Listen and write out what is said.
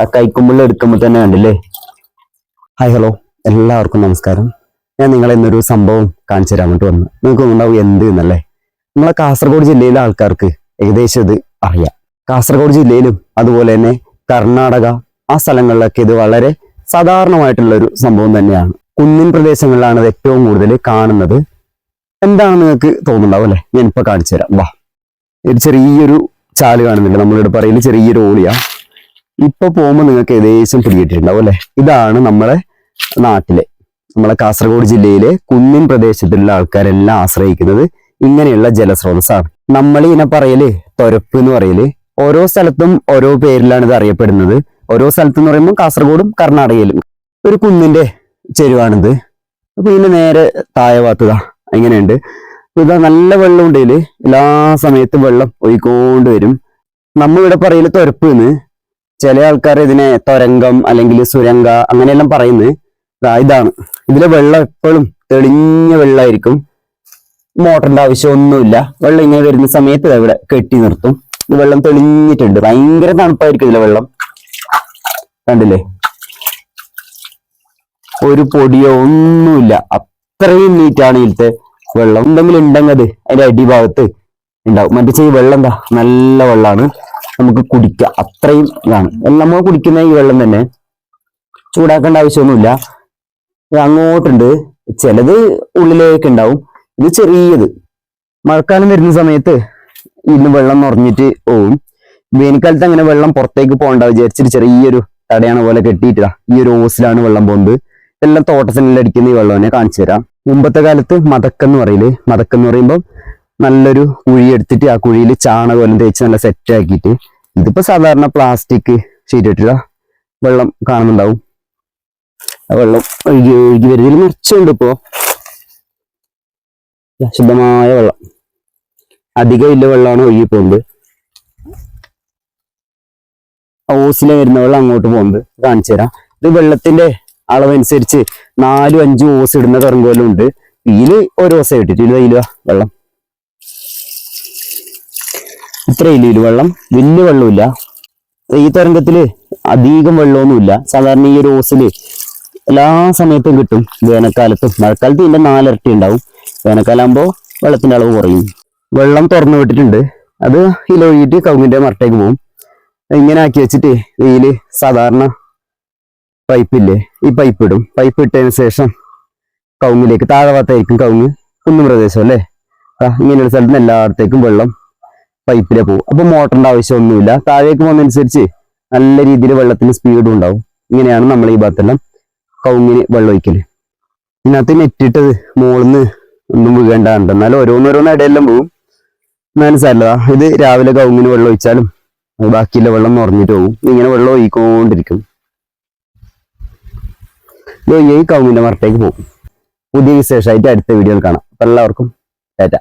ആ കൈക്കുമ്പിൾ എടുക്കുമ്പോൾ തന്നെ കണ്ടില്ലേ? ഹായ് ഹലോ എല്ലാവർക്കും നമസ്കാരം. ഞാൻ നിങ്ങളെ ഇന്നൊരു സംഭവം കാണിച്ചു തരാൻ വേണ്ടി വന്നു. നിങ്ങൾക്ക് ഉണ്ടാവും എന്ത് എന്നല്ലേ നമ്മളെ കാസർഗോഡ് ജില്ലയിലെ ആൾക്കാർക്ക് ഏകദേശം ഇത് അറിയാം. കാസർഗോഡ് ജില്ലയിലും അതുപോലെ തന്നെ കർണാടക ആ സ്ഥലങ്ങളിലൊക്കെ ഇത് വളരെ സാധാരണമായിട്ടുള്ള ഒരു സംഭവം തന്നെയാണ്. കുന്നിൻ പ്രദേശങ്ങളിലാണ് ഇത് ഏറ്റവും കൂടുതൽ കാണുന്നത്. എന്താണെന്ന് നിങ്ങൾക്ക് തോന്നുന്നുണ്ടാവും അല്ലേ? ഞാനിപ്പോൾ കാണിച്ചു തരാം. വാ. ഒരു ചെറിയൊരു ചാൽ കാണുന്നില്ല നമ്മളിവിടെ പറയുന്നത് ചെറിയൊരു ഓളിയാ. ഇപ്പൊ പോകുമ്പോൾ നിങ്ങൾക്ക് ഏകദേശം പിടികിട്ടിട്ടുണ്ടാവും അല്ലെ? ഇതാണ് നമ്മളെ നാട്ടിലെ. നമ്മളെ കാസർഗോഡ് ജില്ലയിലെ കുന്നിൻ പ്രദേശത്തുള്ള ആൾക്കാരെല്ലാം ആശ്രയിക്കുന്നത് ഇങ്ങനെയുള്ള ജലസ്രോതസ്സാണ്. നമ്മൾ ഇതിനെ പറയൽ തൊരപ്പ് എന്ന് പറയൽ. ഓരോ സ്ഥലത്തും ഓരോ പേരിലാണ് ഇത് അറിയപ്പെടുന്നത്. ഓരോ സ്ഥലത്ത് എന്ന് പറയുമ്പോൾ കാസർഗോഡും കർണാടകയിലും ഒരു കുന്നിന്റെ ചെരുവാണിത്. അപ്പൊ ഇതിന്റെ നേരെ താഴെ ഇങ്ങനെയുണ്ട്. ഇതാ നല്ല വെള്ളം ഉണ്ടെങ്കിൽ എല്ലാ സമയത്തും വെള്ളം ഒഴിക്കൊണ്ട് വരും നമ്മളിവിടെ പറയൽ തൊരപ്പ് എന്ന്. ചില ആൾക്കാർ ഇതിനെ തൊരങ്കം അല്ലെങ്കിൽ സുരങ്ക അങ്ങനെയെല്ലാം പറയുന്നത്. ഇതാണ്. ഇതിലെ വെള്ളം എപ്പോഴും തെളിഞ്ഞ വെള്ളമായിരിക്കും. മോട്ടറിന്റെ ആവശ്യമൊന്നുമില്ല. വെള്ളം ഇങ്ങനെ വരുന്ന സമയത്ത് ഇവിടെ കെട്ടി നിർത്തും. വെള്ളം തെളിഞ്ഞിട്ടുണ്ട്. ഭയങ്കര തണുപ്പായിരിക്കും ഇതിലെ വെള്ളം. കണ്ടില്ലേ? ഒരു പൊടിയോ ഒന്നുമില്ല. അത്രയും നീറ്റാണ് ഇതിലത്തെ വെള്ളം. എന്തെങ്കിലും ഉണ്ടെങ്കിൽ അത് അതിന്റെ അടിഭാഗത്ത് ഉണ്ടാവും. മറ്റേ വെള്ളം എന്താ? നല്ല വെള്ളമാണ്. നമുക്ക് കുടിക്കാം. അത്രയും ഇതാണ്. നമ്മൾ കുടിക്കുന്ന ഈ വെള്ളം തന്നെ ചൂടാക്കേണ്ട ആവശ്യമൊന്നുമില്ല. അങ്ങോട്ടുണ്ട്. ചിലത് ഉള്ളിലേക്ക് ഉണ്ടാവും. ഇത് ചെറിയത്. മഴക്കാലം വരുന്ന സമയത്ത് ഇന്ന് വെള്ളം നിറഞ്ഞിട്ട് പോവും. വേനൽക്കാലത്ത് അങ്ങനെ വെള്ളം പുറത്തേക്ക് പോകണ്ട. വിചാരിച്ചിട്ട് ചെറിയൊരു തടയാണ് പോലെ കെട്ടിയിട്ടാ ഈ ഒരു ഓസിലാണ് വെള്ളം പോകുന്നത്. ഇതെല്ലാം തോട്ടത്തിനെല്ലാം അടിക്കുന്ന ഈ വെള്ളം തന്നെ കാണിച്ചു തരാം. മുമ്പത്തെ കാലത്ത് മതക്കെന്ന് പറയില്ലേ? മതക്കെന്ന് പറയുമ്പോൾ നല്ലൊരു കുഴി എടുത്തിട്ട് ആ കുഴിയിൽ ചാണകം തേച്ച് നല്ല സെറ്റ് ആക്കിയിട്ട് ഇതിപ്പോ സാധാരണ പ്ലാസ്റ്റിക് ഷീറ്റ് ഇട്ടില്ല വെള്ളം കാണുന്നുണ്ടാവും. ആ വെള്ളം ഒഴുകി ഒഴുകി വരുന്നതിൽ നിറച്ചുണ്ട് ഇപ്പോ. ശുദ്ധമായ വെള്ളം. അധികം ഇല്ല വെള്ളമാണ് ഒഴുകി പോകുന്നത് ഓസിലെ വരുന്ന വെള്ളം അങ്ങോട്ട് പോകുന്നത്. കാണിച്ചു തരാം. ഇത് വെള്ളത്തിന്റെ അളവനുസരിച്ച് നാലും അഞ്ചും ഓസ് ഇടുന്ന കറങ്കോലും ഉണ്ട്. ഇതിൽ ഒരു ഓസ ഇട്ടിട്ട് ഇതിലാ വെള്ളം. ഇത്ര ഇരുവെള്ളം വെള്ളം. വലിയ വെള്ളമില്ല ഈ തരംഗത്തിൽ അധികം വെള്ളമൊന്നുമില്ല. സാധാരണ ഈ ഒരു ഓസിൽ എല്ലാ സമയത്തും കിട്ടും. വേനൽക്കാലത്തും. മഴക്കാലത്ത് ഇതിന്റെ നാലിരട്ടി ഉണ്ടാവും. വേനൽക്കാലാകുമ്പോൾ വെള്ളത്തിന്റെ അളവ് കുറയും. വെള്ളം തുറന്നു വിട്ടിട്ടുണ്ട്. അത് ഇലൊഴുകിയിട്ട് കവുങ്ങിന്റെ മറട്ടേക്ക് പോകും. ഇങ്ങനെ ആക്കി വെച്ചിട്ട് ഇതിൽ സാധാരണ പൈപ്പില്ലേ? ഈ പൈപ്പ് ഇടും. പൈപ്പ് ഇട്ടതിന് ശേഷം കവുങ്ങിലേക്ക് താഴെ ഭാഗത്തായിരിക്കും കവുങ്ങ് കുന്നും പ്രദേശം അല്ലേ? ഇങ്ങനെയുള്ള സ്ഥലത്ത് നിന്ന് എല്ലായിടത്തേക്കും വെള്ളം പൈപ്പിലെ പോകും അപ്പൊ മോട്ടറിന്റെ ആവശ്യമൊന്നുമില്ല. താഴേക്ക് പോകുന്നതനുസരിച്ച് നല്ല രീതിയിൽ വെള്ളത്തിന് സ്പീഡും ഉണ്ടാവും. ഇങ്ങനെയാണ് നമ്മൾ ഈ ഭാഗത്തെല്ലാം കവുങ്ങിന് വെള്ളം ഒഴിക്കൽ. ഇതിനകത്ത് നെറ്റിട്ടത് മുകളിന്ന് ഒന്നും വീഴേണ്ടതുണ്ട്. എന്നാലും ഓരോന്നോരോന്ന് ഇടയെല്ലാം പോകും എന്നാലും ഇത് രാവിലെ കവുങ്ങിന് വെള്ളം ഒഴിച്ചാലും ബാക്കിയുള്ള വെള്ളം നിറഞ്ഞിട്ട് പോകും. ഇങ്ങനെ വെള്ളം ഒഴിക്കൊണ്ടിരിക്കും. ഇത് ഈ കൗങ്ങിന്റെ മറത്തേക്ക് പോകും. പുതിയ വിശേഷമായിട്ട് അടുത്ത വീഡിയോയിൽ കാണാം. അപ്പൊ എല്ലാവർക്കും ടാറ്റ.